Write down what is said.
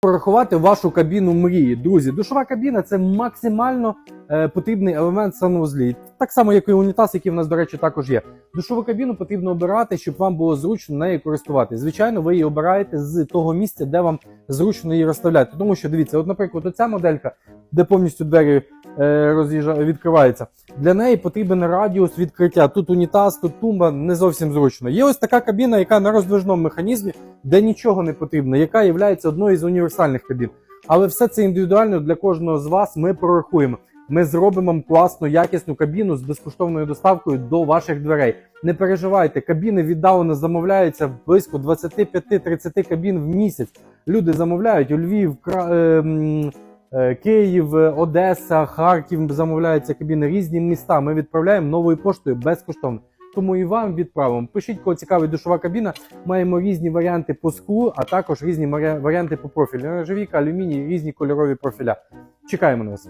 порахувати вашу кабіну мрії. Друзі, душова кабіна це максимально е, потрібний елемент санузлі. Так само, як і унітаз, який в нас, до речі, також є. Душову кабіну потрібно обирати, щоб вам було зручно нею користуватися. Звичайно, ви її обираєте з того місця, де вам зручно її розставляти. Тому що дивіться, от, наприклад, оця моделька, де повністю двері е, роз'їжджа відкриваються. Для неї потрібен радіус відкриття. Тут унітаз, тут тумба не зовсім зручно. Є ось така кабіна, яка на роздвижному механізмі, де нічого не потрібно, яка є одною з універсальних кабін. Але все це індивідуально для кожного з вас ми прорахуємо. Ми зробимо класну, якісну кабіну з безкоштовною доставкою до ваших дверей. Не переживайте, кабіни віддалено замовляються близько 25-30 кабін в місяць. Люди замовляють у Львів, Кра... е, Київ, Одеса, Харків замовляються кабіни різні міста. Ми відправляємо новою поштою безкоштовно. Тому і вам відправимо. Пишіть, кого цікавить душова кабіна. Маємо різні варіанти по склу, а також різні варіанти по профілю. Нержавійка, алюміній, різні кольорові профіля. Чекаємо на вас.